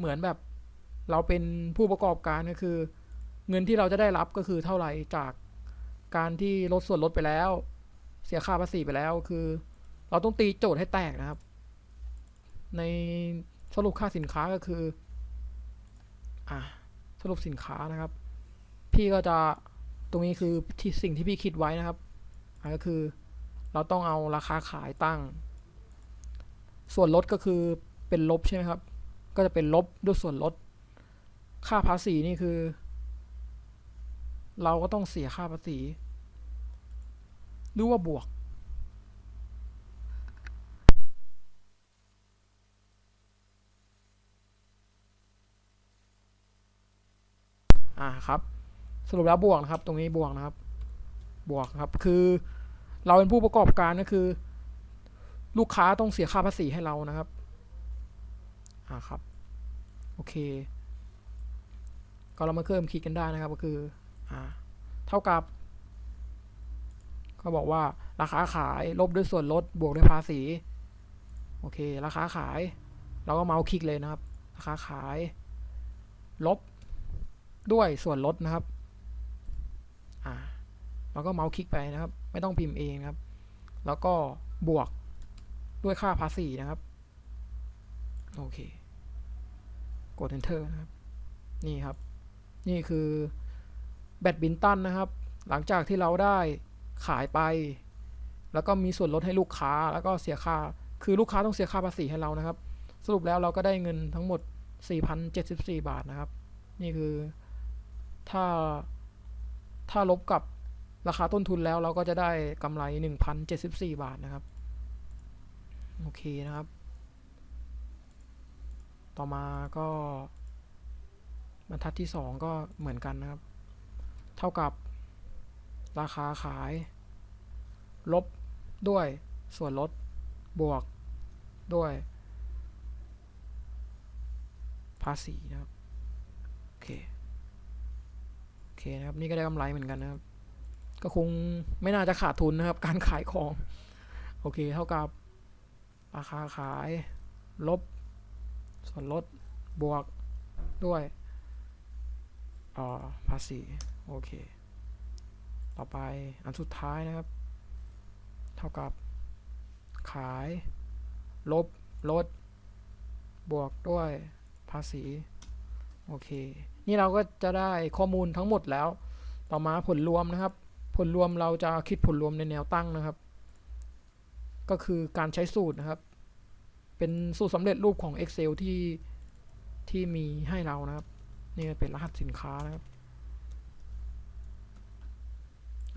เหมือนแบบเราเป็นผู้ประกอบการก็คือ เงินที่เราจะได้รับก็คือเท่าไหร่จากการที่ลดส่วนลดไปแล้ว เสียค่าภาษีไปแล้วคือ เราต้องตีโจทย์ให้แตกนะครับ ในสรุปค่าสินค้าก็คืออะสรุปสินค้านะครับ พี่ก็จะตรงนี้คือที่สิ่งที่พี่คิดไว้นะครับก็คือ เราต้องเอาราคาขายตั้ง ส่วนลดก็คือเป็นลบใช่ไหมครับ ก็จะเป็นลบด้วยส่วนลด ค่าภาษีนี่คือ เราก็ต้องเสียค่าภาษีหรือว่าบวก อ่าครับ สรุปแล้วบวกนะครับ ตรงนี้บวกนะครับ บวกครับ คือเราเป็นผู้ประกอบการก็คือ ลูกค้าต้องเสียค่าภาษีให้เรานะครับ อ่าครับโอเค ก็เรามาเพิ่มคลิกกันได้นะครับก็คืออ่าเท่ากับ ก็บอกว่าราคาขายลบด้วยส่วนลดบวกด้วยภาษีโอเค ราคาขาย เราก็เมาส์คลิกเลยนะครับ ราคาขาย ลบด้วยส่วนลดนะครับอ่าเราก็เมาส์คลิกไปนะครับ ไม่ต้องพิมพ์เองครับ แล้วก็บวกด้วยค่าภาษีนะครับ โอเค กด enter นะครับนี่ครับ นี่คือแบดบินตันนะครับ หลังจากที่เราได้ขายไป แล้วก็มีส่วนลดให้ลูกค้าแล้วก็เสียค่า คือลูกค้าต้องเสียค่าภาษีให้เรานะครับ สรุปแล้วเราก็ได้เงินทั้งหมด 4,074 บาทนะครับ นี่คือถ้าถ้าลบกับราคาต้นทุนแล้วเราก็จะได้กำไร 1,074 บาทนะครับ โอเคนะครับ ต่อมาก็บรรทัดที่ 2 ก็เหมือนกันนะครับ เท่ากับราคาขาย ลบด้วยส่วนลดบวกด้วย ภาษีนะครับ โอเค โอเคนะครับ นี่ก็ได้กำไรเหมือนกันนะครับ ก็คงไม่น่าจะขาดทุนนะครับ การขายของ โอเค เท่ากับราคาขายลบ ส่วนลดบวกด้วยอ่าภาษี โอเค ต่อไปอันสุดท้ายนะครับ เท่ากับขาย ลบ ลด บวกด้วยภาษี โอเค นี่เราก็จะได้ข้อมูลทั้งหมดแล้ว ต่อมาผลรวมนะครับ ผลรวมเราจะคิดผลรวมในแนวตั้งนะครับ ก็คือการใช้สูตรนะครับ เป็นสูตรสำเร็จรูปของ Excel ที่ที่มีให้เรานะครับ นี่เป็นรหัสสินค้านะครับ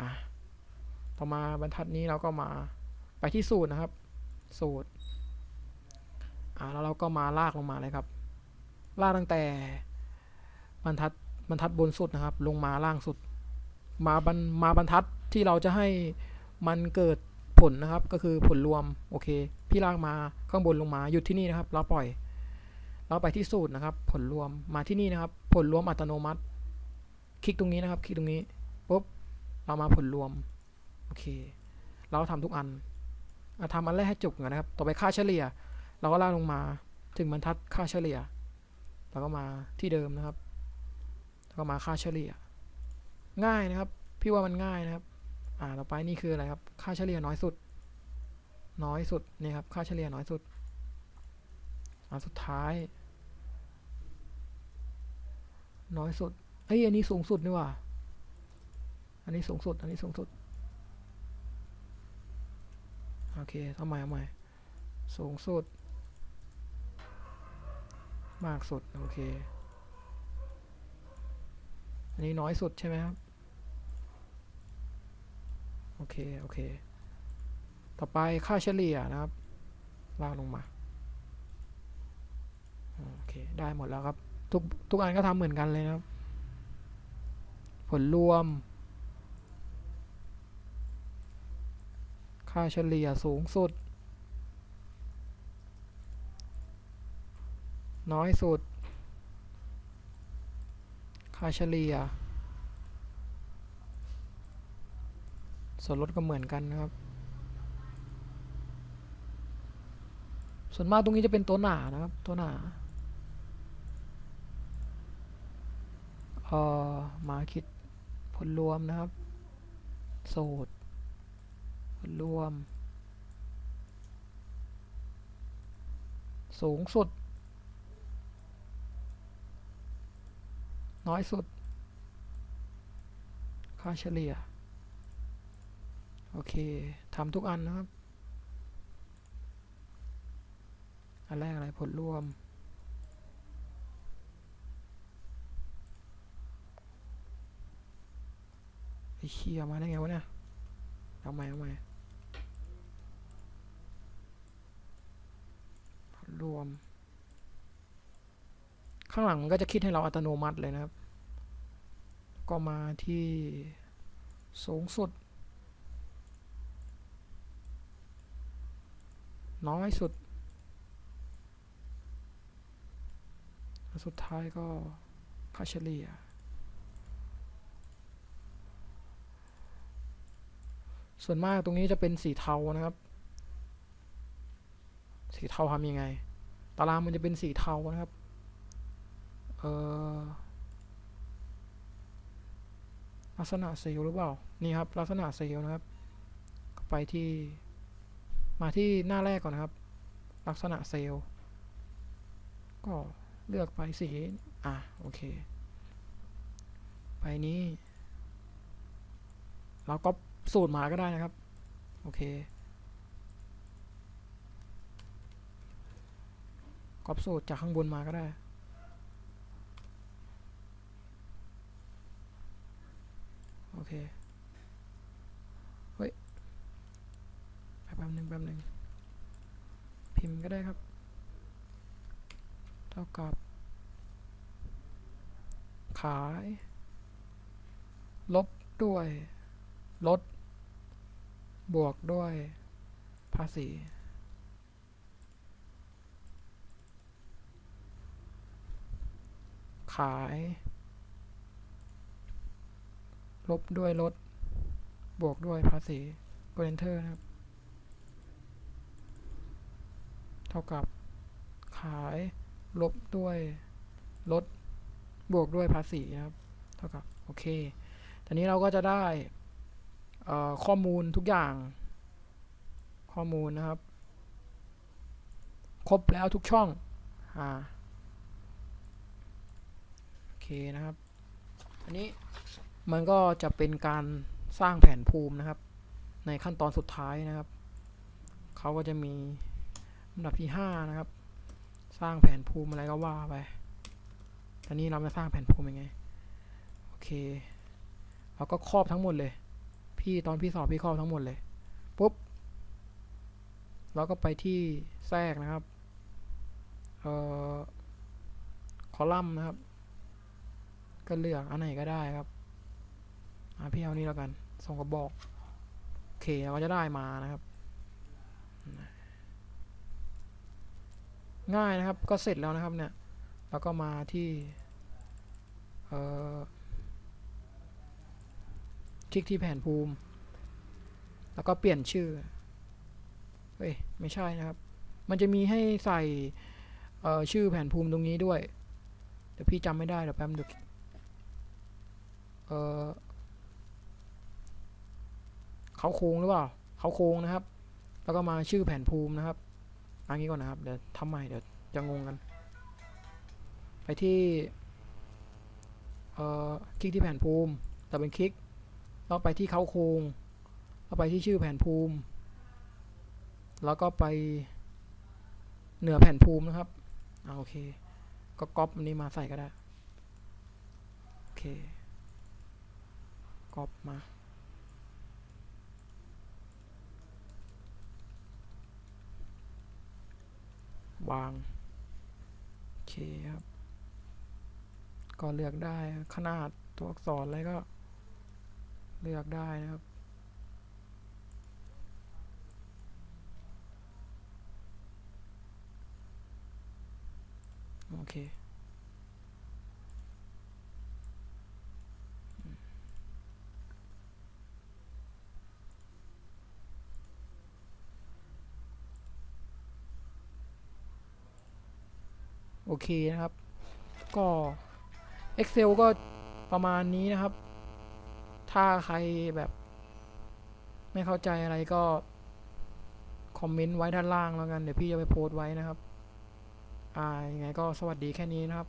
อะต่อมาบรรทัดนี้เราก็มาไปที่สูตรนะครับ สูตรอ่าแล้วเราก็มาลากลงมาเลยครับ ลากตั้งแต่บรรทัดบรรทัดบนสุดนะครับ ลงมาล่างสุด มาบรรมาบรรทัดที่เราจะให้มันเกิดผลนะครับ ก็คือผลรวม โอเค พี่ลากมาข้างบนลงมาหยุดที่นี่นะครับ เราปล่อย เราไปที่สูตรนะครับ ผลรวมมาที่นี่นะครับ ผลรวมอัตโนมัติ คลิกตรงนี้นะครับ คลิกตรงนี้ปุ๊บเรามาผลรวมโอเค เราทำทุกอันเอาทำอันแรกให้จบก่อนนะครับ ต่อไปค่าเฉลี่ย เราก็ลากลงมาถึงบรรทัดค่าเฉลี่ยเราก็มาที่เดิมนะครับแล้วก็มาค่าเฉลี่ย ง่ายนะครับ พี่ว่ามันง่ายนะครับ อ่า ต่อไปนี่คืออะไรครับ ค่าเฉลี่ยน้อยสุด น้อยสุดนี่ครับค่าเฉลี่ยน้อยสุดอันสุดท้าย น้อยสุดเอ้ยอันนี้สูงสุดนี่ว่าอันนี้สูงสุด อันนี้สูงสุดโอเคทำไมทำไมสูงสุด มากสุด โอเค อันนี้น้อยสุดใช่ไหมครับ โอเค โอเค ต่อไปค่าเฉลี่ยนะครับลากลงมาโอเคได้หมดแล้วครับ ทุกทุกอันก็ทำเหมือนกันเลยนะครับ ผลรวม ค่าเฉลี่ยสูงสุด น้อยสุด ค่าเฉลี่ยส่วนลดก็เหมือนกันนะครับ ส่วนมากตรงนี้จะเป็นตัวหนานะครับ ตัวหนาอมาคิดผลรวมนะครับสูตรผลรวม สูงสุด น้อยสุด ค่าเฉลี่ย โอเคทำทุกอันนะครับ อันแรกอะไรผลรวม ไอ้เชี่ยมาได้ไงวะเนี่ย เอาใหม่เอาใหม่ผลรวม ข้างหลังก็จะคิดให้เราอัตโนมัติเลยนะครับ ก็มาที่สูงสุด น้อยสุด แล้วสุดท้ายก็ค่าเฉลี่ย ส่วนมากตรงนี้จะเป็นสีเทานะครับ สีเทาทำยังไง ตารางมันจะเป็นสีเทานะครับ เออลักษณะเซลล์หรือเปล่า นี่ครับ ลักษณะเซลล์นะครับ ไปที่ มาที่หน้าแรกก่อนนะครับ ลักษณะเซลล์ ก็ เลือกไปสีอะโอเคไปนี้ เราก็สูตรมาก็ได้นะครับ โอเคก๊อปสูตรจากข้างบนมาก็ได้ โอเค เฮ้ย แป๊บหนึ่งแป๊บหนึ่งพิมพ์ก็ได้ครับ เท่ากับ ขาย ลบด้วย ลด บวกด้วย ภาษี ขาย ลบด้วยลด บวกด้วยภาษีกด enter นะครับเท่ากับขาย ลบด้วยลดบวกด้วยภาษีครับ เท่ากับ โอเค ตอนนี้เราก็จะได้ข้อมูลทุกอย่าง ข้อมูลนะครับ ครบแล้วทุกช่องอ่าโอเคนะครับ อันนี้มันก็จะเป็นการสร้างแผนภูมินะครับ ในขั้นตอนสุดท้ายนะครับ เขาก็จะมีลำดับที่ห้านะครับ สร้างแผนภูมิอะไรก็ว่าไปตอนนี้เราจะสร้างแผนภูมิยังไง โอเค เราก็ครอบทั้งหมดเลย พี่ตอนพี่สอบพี่ครอบทั้งหมดเลย ปุ๊บ เราก็ไปที่แทรกนะครับ เอ่อ คอลัมน์นะครับ ก็เลือกอันไหนก็ได้ครับอ่าพี่เอานี้แล้วกัน ส่งกระบอก โอเค เราก็จะได้มานะครับ ง่ายนะครับ ก็เสร็จแล้วนะครับเนี่ยแล้วก็มาที่คลิกที่แผนภูมิ แล้วก็เปลี่ยนชื่อ เฮ้ย ไม่ใช่นะครับ มันจะมีให้ใส่ชื่อแผนภูมิตรงนี้ด้วย เดี๋ยวพี่จำไม่ได้เดี๋ยวแป๊บนึงเออเขาโค้งหรือเปล่า เขาโค้งนะครับ แล้วก็มาชื่อแผนภูมินะครับ อันนี้ก่อนนะครับ เดี๋ยวทำใหม่เดี๋ยวจะงงกัน ไปที่ เอ่อ คลิกที่แผนภูมิแต่เป็นคลิกแล้วไปที่เขาโครงแล้วไปที่ชื่อแผนภูมิ แล้วก็ไปเหนือแผ่นภูมินะครับอ่าโอเค ก็ก๊อปอันนี้มาใส่ก็ได้ โอเคก๊อปมา วาง โอเคครับ ก็เลือกได้ขนาดตัวอักษรอะไรก็ เลือกได้นะครับโอเค โอเคนะครับ ก็ Excel ก็ประมาณนี้นะครับ ถ้าใครแบบ ไม่เข้าใจอะไรก็ คอมเมนต์ไว้ด้านล่างแล้วกัน เดี๋ยวพี่จะไปโพสต์ไว้นะครับ อ่ายังไงก็สวัสดีแค่นี้นะครับ